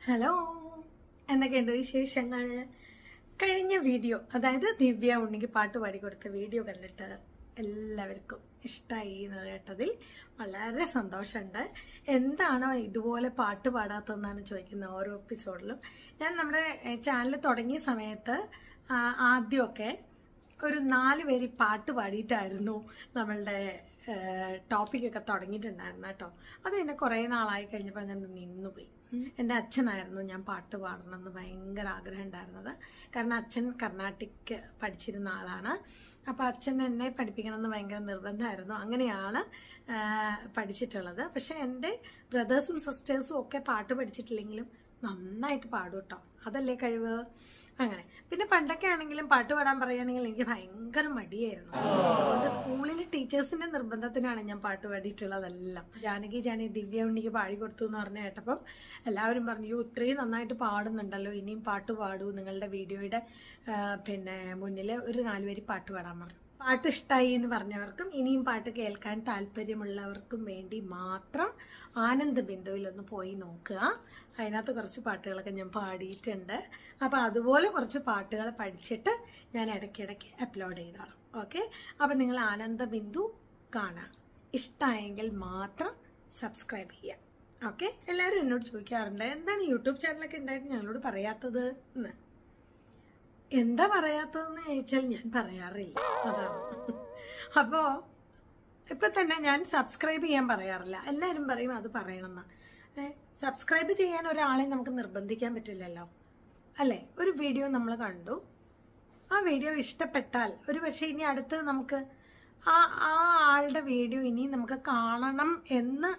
Hello എന്തൊക്കെയുണ്ട് വിശേഷങ്ങൾ? കഴിഞ്ഞ വീഡിയോ അതായത് ദിവ്യ ഉണ്ണിക്ക് പാട്ട് പാടി കൊടുത്ത വീഡിയോ കണ്ടിട്ട് എല്ലാവർക്കും ഇഷ്ടമായി എന്ന് കേട്ടതിൽ വളരെ സന്തോഷമുണ്ട്. എന്താണോ ഇതുപോലെ പാട്ട് പാടാത്തതെന്നാണ് ചോദിക്കുന്നത് ഓരോ എപ്പിസോഡിലും ഞാൻ നമ്മുടെ ചാനൽ തുടങ്ങിയ സമയത്ത് ആദ്യമൊക്കെ ഒരു നാല് പേര് പാട്ട് പാടിയിട്ടായിരുന്നു നമ്മളുടെ ടോപ്പിക്കൊക്കെ തുടങ്ങിയിട്ടുണ്ടായിരുന്നു കേട്ടോ അത് എന്നെ കുറേ നാളായി കഴിഞ്ഞപ്പോൾ അങ്ങനെ നിന്നുപോയി. എന്റെ അച്ഛനായിരുന്നു ഞാൻ പാട്ട് പാടണം എന്ന് ഭയങ്കര ആഗ്രഹം ഉണ്ടായിരുന്നത്. കാരണം അച്ഛൻ കർണാട്ടിക് പഠിച്ചിരുന്ന ആളാണ്. അപ്പോൾ അച്ഛൻ എന്നെ പഠിപ്പിക്കണമെന്ന് ഭയങ്കര നിർബന്ധമായിരുന്നു. അങ്ങനെയാണ് പഠിച്ചിട്ടുള്ളത്. പക്ഷേ എന്റെ ബ്രദേഴ്സും സിസ്റ്റേഴ്സും ഒക്കെ പാട്ട് പഠിച്ചിട്ടില്ലെങ്കിലും നന്നായിട്ട് പാടും കേട്ടോ അതല്ലേ കഴിവ്? അങ്ങനെ. പിന്നെ പണ്ടൊക്കെ ആണെങ്കിലും പാട്ട് പാടാൻ പറയുകയാണെങ്കിൽ എനിക്ക് ഭയങ്കര മടിയായിരുന്നു. അതുകൊണ്ട് സ്കൂളിൽ ടീച്ചേഴ്സിന്റെ നിർബന്ധത്തിനാണ് ഞാൻ പാട്ട് പാടിയിട്ടുള്ളതെല്ലാം. ജാനകി ജാനി ദിവ്യ ഉണ്ണിക്ക് പാടി കൊടുത്തു എന്ന് പറഞ്ഞ കേട്ടപ്പം എല്ലാവരും പറഞ്ഞു "യ്യോ, ഇത്രയും നന്നായിട്ട് പാടുന്നുണ്ടല്ലോ. ഇനിയും പാട്ട് പാടൂ. നിങ്ങളുടെ വീഡിയോയുടെ പിന്നെ മുന്നിൽ ഒരു നാലുപേര് പാട്ട് പാടാൻ പറഞ്ഞു. പാട്ട് ഇഷ്ടമായി എന്ന് പറഞ്ഞവർക്കും ഇനിയും പാട്ട് കേൾക്കാൻ താല്പര്യമുള്ളവർക്കും വേണ്ടി മാത്രം ആനന്ദ ബിന്ദുവിൽ ഒന്ന് പോയി നോക്കുക. അതിനകത്ത് കുറച്ച് പാട്ടുകളൊക്കെ ഞാൻ പാടിയിട്ടുണ്ട്. അപ്പോൾ അതുപോലെ കുറച്ച് പാട്ടുകൾ പഠിച്ചിട്ട് ഞാൻ ഇടയ്ക്കിടയ്ക്ക് അപ്ലോഡ് ചെയ്തോളാം. ഓക്കെ അപ്പോൾ നിങ്ങൾ ആനന്ദ ബിന്ദു കാണാം. ഇഷ്ടമായെങ്കിൽ മാത്രം സബ്സ്ക്രൈബ് ചെയ്യാം ഓക്കെ എല്ലാവരും എന്നോട് ചോദിക്കാറുണ്ട് എന്താണ് യൂട്യൂബ് ചാനലൊക്കെ ഉണ്ടായിട്ട് ഞങ്ങളോട് പറയാത്തത് എന്ന്? എന്താ പറയാത്തതെന്ന് ചോദിച്ചാൽ ഞാൻ പറയാറില്ല. അതാണ്. അപ്പോൾ ഇപ്പം തന്നെ ഞാൻ സബ്സ്ക്രൈബ് ചെയ്യാൻ പറയാറില്ല. എല്ലാവരും പറയും അത് പറയണമെന്ന്. സബ്സ്ക്രൈബ് ചെയ്യാൻ ഒരാളെ നമുക്ക് നിർബന്ധിക്കാൻ പറ്റില്ലല്ലോ. അല്ലേ? ഒരു വീഡിയോ നമ്മൾ കണ്ടു. ആ വീഡിയോ ഇഷ്ടപ്പെട്ടാൽ ഒരു പക്ഷേ ഇനി അടുത്ത് നമുക്ക് ആ ആ ആളുടെ വീഡിയോ ഇനി നമുക്ക് കാണണം എന്ന്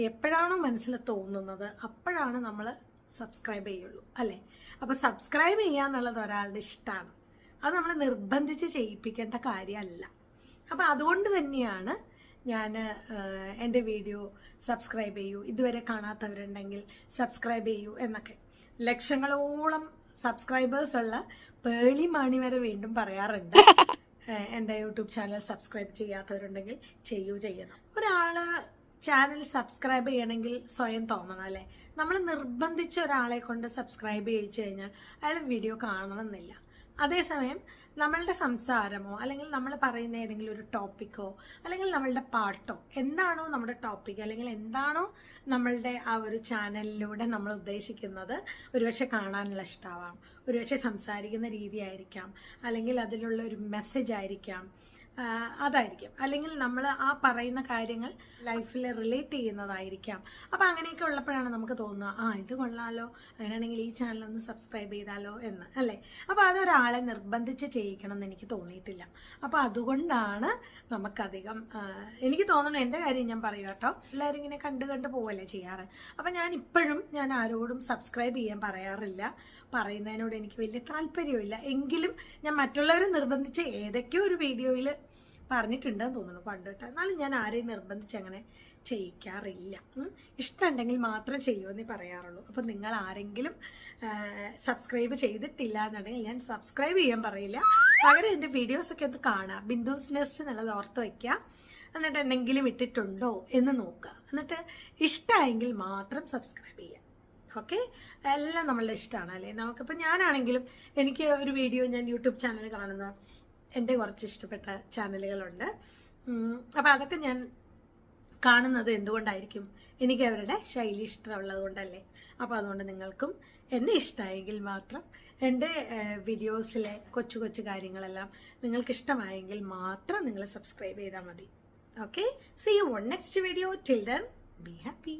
എപ്പോഴാണോ മനസ്സിൽ തോന്നുന്നത് അപ്പോഴാണ് നമ്മൾ സബ്സ്ക്രൈബ് ചെയ്യുള്ളൂ അല്ലേ? അപ്പോൾ സബ്സ്ക്രൈബ് ചെയ്യുക എന്നുള്ളത് ഒരാളുടെ ഇഷ്ടമാണ് അത് നമ്മൾ നിർബന്ധിച്ച് ചെയ്യിപ്പിക്കേണ്ട കാര്യമല്ല. അപ്പോൾ അതുകൊണ്ട് തന്നെയാണ് ഞാൻ എന്റെ വീഡിയോ സബ്സ്ക്രൈബ് ചെയ്യൂ. ഇതുവരെ കാണാത്തവരുണ്ടെങ്കിൽ സബ്സ്ക്രൈബ് ചെയ്യൂ എന്നൊക്കെ. ലക്ഷങ്ങളോളം സബ്സ്ക്രൈബേഴ്സ് ഉള്ള പേളി മാണി വരെ വീണ്ടും പറയാറുണ്ട്. എന്റെ യൂട്യൂബ് ചാനൽ സബ്സ്ക്രൈബ് ചെയ്യാത്തവരുണ്ടെങ്കിൽ ചെയ്യൂ ചെയ്യണം. ഒരാൾ ചാനൽ സബ്സ്ക്രൈബ് ചെയ്യണമെങ്കിൽ സ്വയം തോന്നണം അല്ലേ? നമ്മൾ നിർബന്ധിച്ച ഒരാളെ കൊണ്ട് സബ്സ്ക്രൈബ് ചെയ്യിച്ചു കഴിഞ്ഞാൽ അയാൾ വീഡിയോ കാണണമെന്നില്ല. അതേസമയം നമ്മളുടെ സംസാരമോ അല്ലെങ്കിൽ നമ്മൾ പറയുന്ന ഏതെങ്കിലും ഒരു ടോപ്പിക്കോ അല്ലെങ്കിൽ നമ്മളുടെ പാട്ടോ എന്താണോ നമ്മുടെ ടോപ്പിക് അല്ലെങ്കിൽ എന്താണോ നമ്മളുടെ ആ ഒരു ചാനലിലൂടെ നമ്മൾ ഉദ്ദേശിക്കുന്നത് ഒരുപക്ഷെ കാണാനുള്ള ഇഷ്ടമാവാം ഒരുപക്ഷെ സംസാരിക്കുന്ന രീതിയായിരിക്കാം അല്ലെങ്കിൽ അതിലുള്ള ഒരു മെസ്സേജ് ആയിരിക്കാം. അതായിരിക്കും. അല്ലെങ്കിൽ നമ്മൾ ആ പറയുന്ന കാര്യങ്ങൾ ലൈഫിൽ റിലേറ്റ് ചെയ്യുന്നതായിരിക്കാം. അപ്പോൾ അങ്ങനെയൊക്കെ ഉള്ളപ്പോഴാണ് നമുക്ക് തോന്നുക ആ ഇത് കൊള്ളാലോ അങ്ങനെയാണെങ്കിൽ ഈ ചാനൽ ഒന്ന് സബ്സ്ക്രൈബ് ചെയ്താലോ എന്ന് അല്ലേ? അപ്പോൾ അതൊരാളെ നിർബന്ധിച്ച് ചെയ്യിക്കണം എന്ന് എനിക്ക് തോന്നിയിട്ടില്ല. അപ്പോൾ അതുകൊണ്ടാണ് നമുക്കധികം എനിക്ക് തോന്നുന്നു എന്റെ കാര്യം ഞാൻ പറയുക കേട്ടോ. എല്ലാവരും ഇങ്ങനെ കണ്ട് കണ്ട് പോവല്ലേ ചെയ്യാറ്? അപ്പോൾ ഞാൻ ഇപ്പോഴും ഞാൻ ആരോടും സബ്സ്ക്രൈബ് ചെയ്യാൻ പറയാറില്ല. പറയുന്നതിനോട് എനിക്ക് വലിയ താല്പര്യമില്ല എങ്കിലും ഞാൻ മറ്റുള്ളവരെ നിർബന്ധിച്ച് ഏതൊക്കെയോ ഒരു വീഡിയോയിൽ പറഞ്ഞിട്ടുണ്ടെന്ന് തോന്നുന്നു പണ്ട് കേട്ടോ എന്നാലും ഞാൻ ആരെയും നിർബന്ധിച്ച് അങ്ങനെ ചെയ്യിക്കാറില്ല. ഇഷ്ടമുണ്ടെങ്കിൽ മാത്രം ചെയ്യുമെന്നേ പറയാറുള്ളൂ. അപ്പം നിങ്ങൾ ആരെങ്കിലും സബ്സ്ക്രൈബ് ചെയ്തിട്ടില്ല എന്നുണ്ടെങ്കിൽ ഞാൻ സബ്സ്ക്രൈബ് ചെയ്യാൻ പറയില്ല. പകരം എന്റെ വീഡിയോസൊക്കെ ഒന്ന് കാണുക ബിന്ദുസ് നെസ്റ്റ് എന്നുള്ളത് ഓർത്ത് വയ്ക്കുക എന്നിട്ട് എന്തെങ്കിലും ഇട്ടിട്ടുണ്ടോ എന്ന് നോക്കുക എന്നിട്ട് ഇഷ്ടമായെങ്കിൽ മാത്രം സബ്സ്ക്രൈബ് ചെയ്യുക ഓക്കെ എല്ലാം നമ്മളുടെ ഇഷ്ടമാണ് അല്ലേ? നമുക്കിപ്പോൾ ഞാനാണെങ്കിലും എനിക്ക് ഒരു വീഡിയോ ഞാൻ യൂട്യൂബ് ചാനൽ കാണുന്ന എന്റെ കുറച്ച് ഇഷ്ടപ്പെട്ട ചാനലുകളുണ്ട് അപ്പോൾ അതൊക്കെ ഞാൻ കാണുന്നത് എന്തുകൊണ്ടായിരിക്കും? എനിക്ക് അവരുടെ ശൈലി ഇഷ്ടമുള്ളത് കൊണ്ടല്ലേ അപ്പോൾ അതുകൊണ്ട് നിങ്ങൾക്കും എന്നെ ഇഷ്ടമായെങ്കിൽ മാത്രം എന്റെ വീഡിയോസിലെ കൊച്ചു കൊച്ചു കാര്യങ്ങളെല്ലാം നിങ്ങൾക്ക് ഇഷ്ടമായെങ്കിൽ മാത്രം നിങ്ങൾ സബ്സ്ക്രൈബ് ചെയ്താൽ മതി. Okay? See you one next video till then be happy